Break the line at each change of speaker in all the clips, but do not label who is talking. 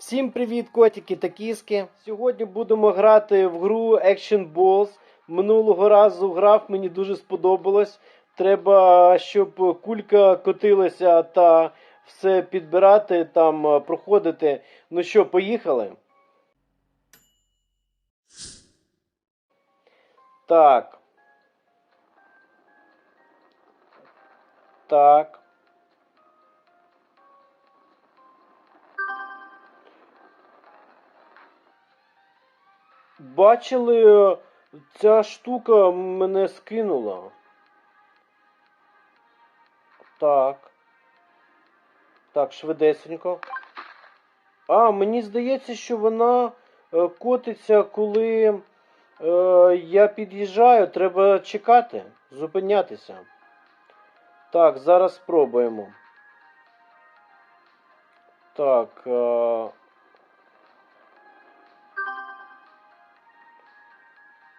Всім привіт, котики та кіски. Сьогодні будемо грати в гру Action Balls. Минулого разу грав, мені дуже сподобалось. Треба, щоб кулька котилася та все підбирати, там е, проходити. Ну що, поїхали? Так. Так. Бачили, ця штука мене скинула. Так. Так, швидесенько. А, мені здається, що вона е, котиться, коли е, я під'їжджаю, треба чекати, зупинятися. Так, зараз спробуємо. Так. Е,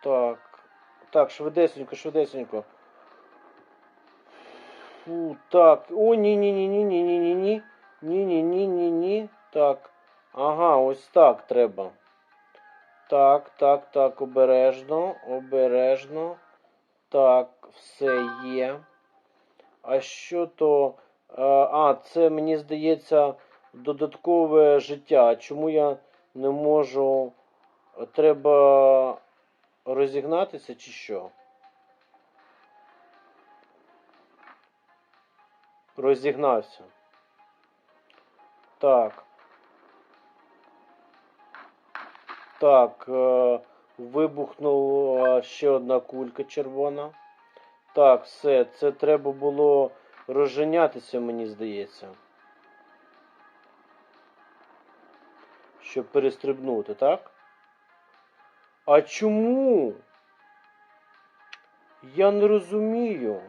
Так. Так, швидесенько, швидесенько. Фу, так. О, ні-ні-ні-ні-ні-ні-ні. Ні-ні-ні-ні-ні. Так. Ага, ось так треба. Так, так, так, обережно, обережно. Так, все є. А що то. Е, а, це, мені здається, додаткове життя. Чому я не можу. Треба розігнатися чи що? Розігнався. Так. Так, е, вибухнула ще одна кулька червона. Так, все, це треба було розженятися, мені здається. Щоб перестрибнути, так? А чому? Я не розумію.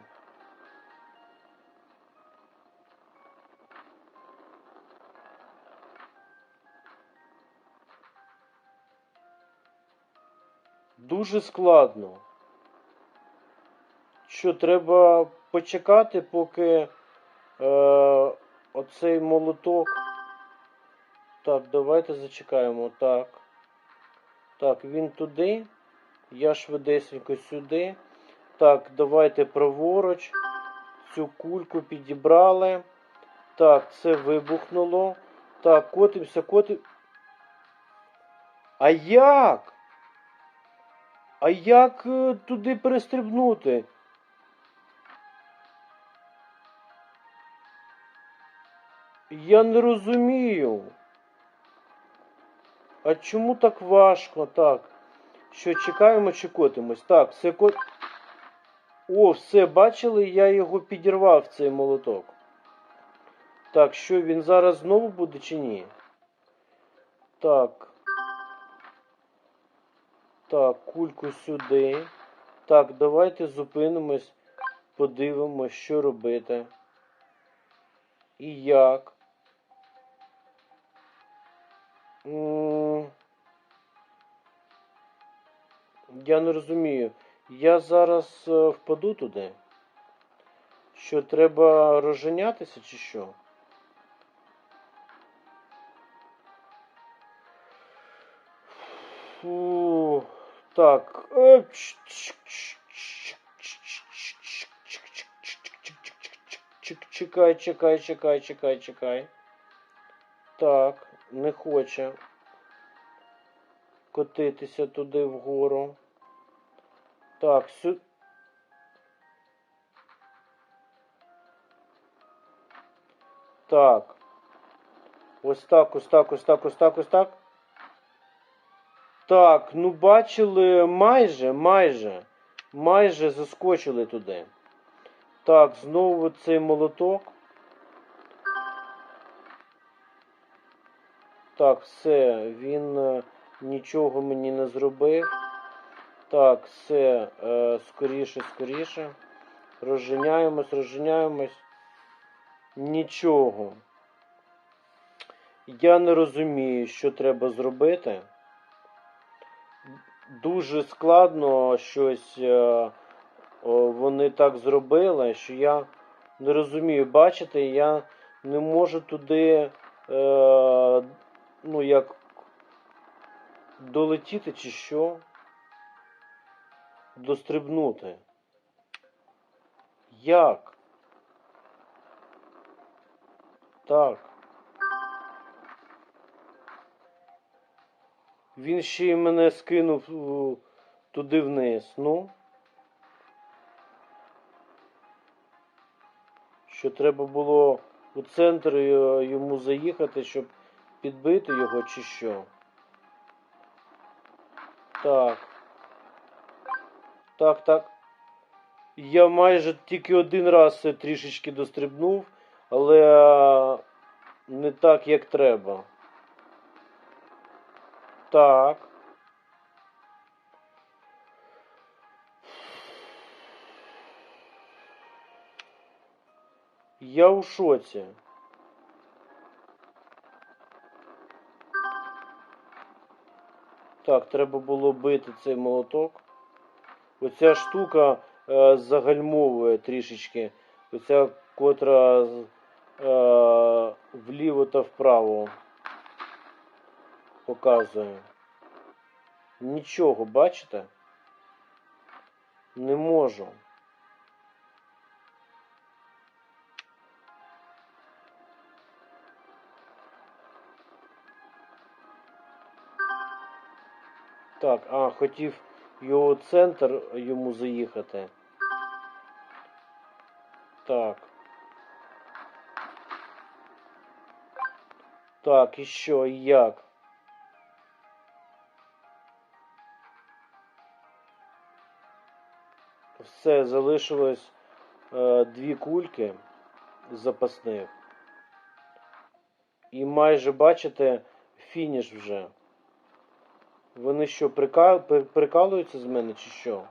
Дуже складно. Що треба почекати, поки е, оцей молоток. Так, давайте зачекаємо. Так. Так, він туди. Я швидесенько сюди. Так, давайте праворуч. Цю кульку підібрали. Так, це вибухнуло. Так, котимося, котим. А як? А як е, туди перестрибнути? Я не розумію. А чому так важко? Так. Що чекаємо чи котимось? Так, все кот. О, все, бачили, я його підірвав, цей молоток. Так, що він зараз знову буде чи ні? Так. Так, кульку сюди. Так, давайте зупинимось, подивимось, що робити. І як. М, Я не розумію. Я зараз впаду туди. Що треба розженятися чи що? Фу. Так. Чекай, чекай, чекай, чекай, чекай. Так, не хоче котитися туди вгору. Так, сю... Так. Ось так, ось так, ось так, ось так, ось так. Так, ну бачили майже, майже, майже заскочили туди. Так, знову цей молоток. Так, все, він е, нічого мені не зробив. Так, все, е, скоріше, скоріше. Розженяємось, розженяємось. Нічого. Я не розумію, що треба зробити. Дуже складно щось е, вони так зробили, що я не розумію. Бачите, я не можу туди е, ну як долетіти чи що? Дострибнути. Як? Так. Він ще й мене скинув е, туди вниз. Ну. Що треба було у центр е, йому заїхати, щоб підбити його, чи що? Так. Так, так. Я майже тільки один раз трішечки дострибнув, але е, не так, як треба. Так. Я у шоці. Так, треба було бити цей молоток. Оця штука е, загальмовує трішечки. Оця котра е, вліво та вправо показує. Нічого, бачите? Не можу. Так, а, хотів його центр йому заїхати. Так. Так, і що, і як? Все, залишилось е, дві кульки запасних. І майже бачите фініш вже. Вони що, прика... прикалуються з мене чи що?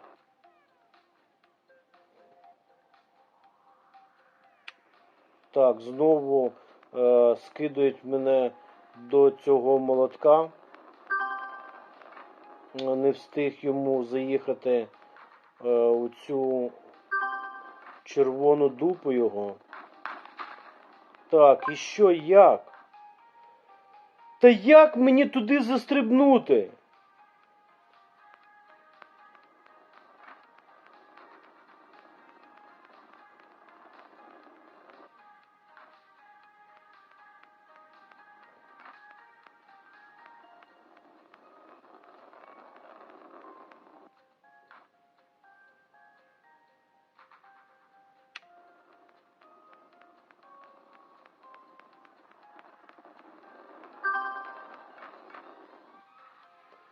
Так, знову е, скидують мене до цього молотка. Не встиг йому заїхати е, у цю червону дупу його. Так, і що як? Та як мені туди застрибнути?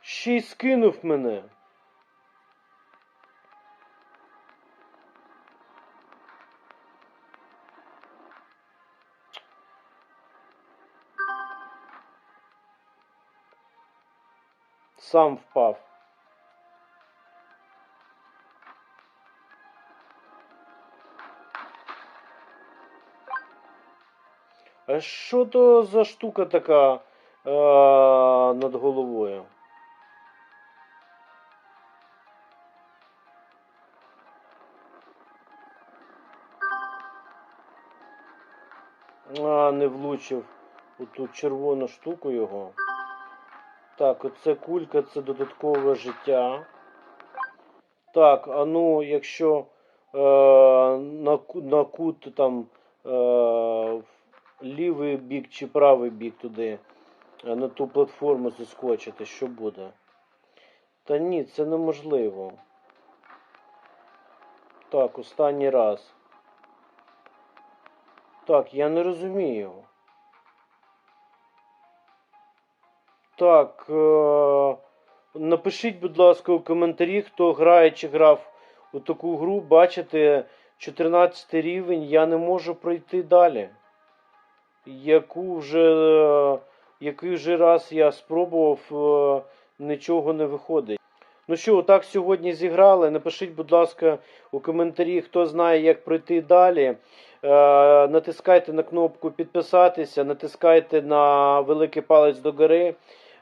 Ще й скинув мене. Сам впав. А що то за штука така е- над головою? А, не влучив у ту червону штуку його. Так, оце кулька, це додаткове життя. Так, а ну, якщо е, на, на кут там е, лівий бік чи правий бік туди, е, на ту платформу заскочити, що буде? Та ні, це неможливо. Так, останній раз. Так, я не розумію. Так. Е- напишіть, будь ласка, у коментарі, хто грає чи грав у таку гру. Бачите, 14 рівень, я не можу пройти далі. Яку вже, е, який вже раз я спробував, е, нічого не виходить. Ну що, отак сьогодні зіграли. Напишіть, будь ласка, у коментарі, хто знає, як пройти далі. Е, натискайте на кнопку підписатися, натискайте на великий палець догори.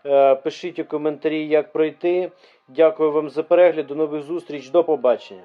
гори, пишіть у коментарі, як пройти. Дякую вам за перегляд. До нових зустріч. До побачення.